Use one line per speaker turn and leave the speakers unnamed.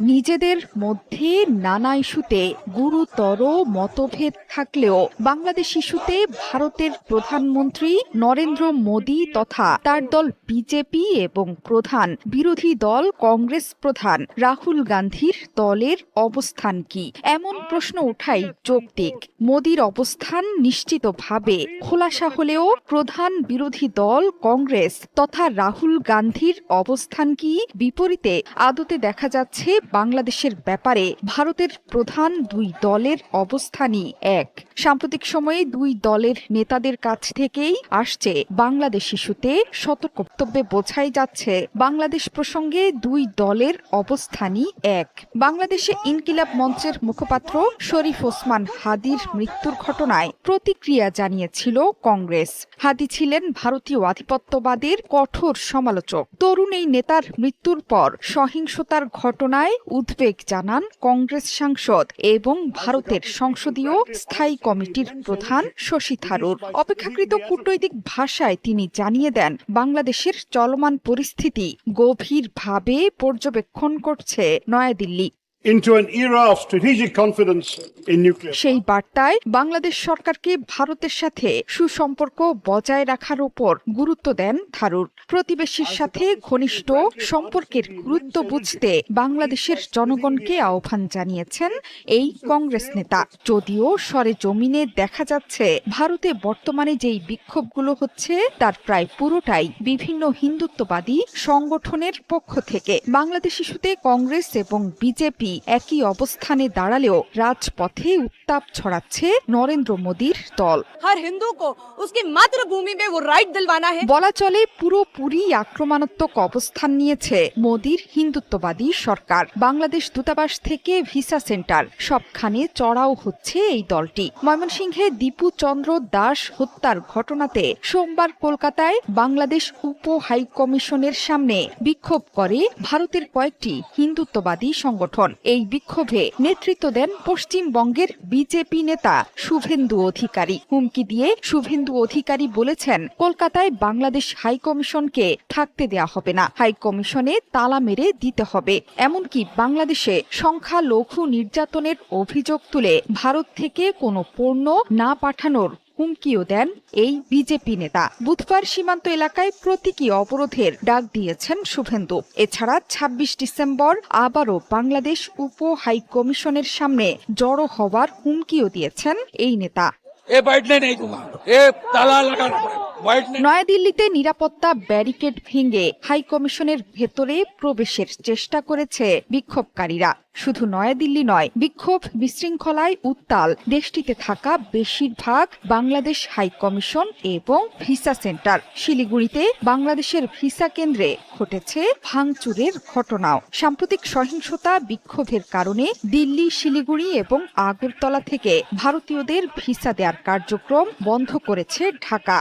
নিজেদের মধ্যে নানা ইস্যুতে গুরুতর মতভেদ থাকলেও বাংলাদেশ ইস্যুতে ভারতের প্রধানমন্ত্রী নরেন্দ্র মোদী তথা তার দল বিজেপি এবং প্রধান বিরোধী দল কংগ্রেস প্রধান রাহুল গান্ধীর দলের অবস্থান কি? এমন প্রশ্ন উঠাই যৌক্তিক। মোদীর অবস্থান নিশ্চিতভাবে খোলাসা হলেও প্রধান বিরোধী দল কংগ্রেস তথা রাহুল গান্ধীর অবস্থান কি? বিপরীতে আদতে দেখা যাচ্ছে বাংলাদেশের ব্যাপারে ভারতের প্রধান দুই দলের অবস্থানই এক। সাম্প্রতিক সময়ে দুই দলের নেতাদের কাছ থেকেই আসছে বাংলাদেশ ইস্যুতে সতর্ক বক্তব্যে বোঝাই যাচ্ছে, বাংলাদেশ প্রসঙ্গে দুই দলের অবস্থানই এক। বাংলাদেশে ইনকিলাব মঞ্চের মুখপাত্র শরীফ ওসমান হাদির মৃত্যুর ঘটনায় প্রতিক্রিয়া জানিয়েছিল কংগ্রেস। হাদি ছিলেন ভারতীয় আধিপত্যবাদের কঠোর সমালোচক। তরুণ এই নেতার মৃত্যুর পর সহিংসতার ঘটনায় উদ্বেগ জানান কংগ্রেস সাংসদ এবং ভারতের সংসদীয় স্থায়ী কমিটির প্রধান শশী থারুর। অপেক্ষাকৃত কূটনৈতিক ভাষায় তিনি জানিয়ে দেন, বাংলাদেশের চলমান পরিস্থিতি গভীরভাবে পর্যবেক্ষণ করছে নয়াদিল্লি। সেই বার্তায় বাংলাদেশ সরকারকে ভারতের সাথে সুসম্পর্ক বজায় রাখার উপর গুরুত্ব দেন থারুর। প্রতিবেশীর সাথে ঘনিষ্ঠ সম্পর্কের গুরুত্ব বুঝতে বাংলাদেশের জনগণকে আহ্বান জানিয়েছেন এই কংগ্রেস নেতা। যদিও সরে জমিনে দেখা যাচ্ছে, ভারতে বর্তমানে যেই বিক্ষোভগুলো হচ্ছে, তার প্রায় পুরোটাই বিভিন্ন হিন্দুত্ববাদী সংগঠনের পক্ষ থেকে। বাংলাদেশ ইস্যুতে কংগ্রেস এবং বিজেপি বিজেপি একই অবস্থানে দাঁড়ালেও রাজপথে উত্তাপ ছড়াচ্ছে নরেন্দ্র মোদীর দল।
হর হিন্দু মাতৃভূমি রাইট দিলবানা
বলা চলে পুরোপুরি আক্রমণাত্মক অবস্থান নিয়েছে মোদীর হিন্দুত্ববাদী সরকার। বাংলাদেশ দূতাবাস থেকে ভিসা সেন্টার সবখানে চড়াও হচ্ছে এই দলটি। ময়মনসিংহে দীপু চন্দ্র দাস হত্যার ঘটনাতে সোমবার কলকাতায় বাংলাদেশ উপ হাইকমিশনের সামনে বিক্ষোভ করে ভারতের কয়েকটি হিন্দুত্ববাদী সংগঠন। এই বিক্ষোভে নেতৃত্ব দেন পশ্চিমবঙ্গের বিজেপি নেতা শুভেন্দু অধিকারী। হুমকি দিয়ে শুভেন্দু অধিকারী বলেছেন, কলকাতায় বাংলাদেশ হাইকমিশনকে থাকতে দেয়া হবে না। হাইকমিশনে তালা মেরে দিতে হবে। এমনকি বাংলাদেশে সংখ্যালঘু নির্যাতনের অভিযোগ তুলে ভারত থেকে কোনো পণ্য না পাঠানোর হুমকিও দেন এই বিজেপি নেতা। বুধবার সীমান্ত এলাকায় প্রতীকী অবরোধের ডাক দিয়েছেন শুভেন্দু। এছাড়া ২৬ ডিসেম্বর আবারও বাংলাদেশ উপ হাই কমিশনের সামনে জড়ো হওয়ার হুমকিও দিয়েছেন এই নেতা। নয়াদিল্লিতে নিরাপত্তা ব্যারিকেড ভেঙে হাইকমিশনের ভেতরে প্রবেশের চেষ্টা করেছে বিক্ষোভকারীরা। শুধু নয়াদিল্লি নয়, বিক্ষোভ, বিশৃঙ্খলায় উত্তাল। দেশটিতে থাকা বেশিরভাগ বাংলাদেশ হাই কমিশন এবং ভিসা সেন্টার। শিলিগুড়িতে বাংলাদেশের ভিসা কেন্দ্রে ঘটেছে ভাঙচুরের ঘটনাও। সাম্প্রতিক সহিংসতা, বিক্ষোভের কারণে দিল্লি, শিলিগুড়ি এবং আগরতলা থেকে ভারতীয়দের ভিসা দেওয়ার কার্যক্রম বন্ধ করেছে ঢাকা।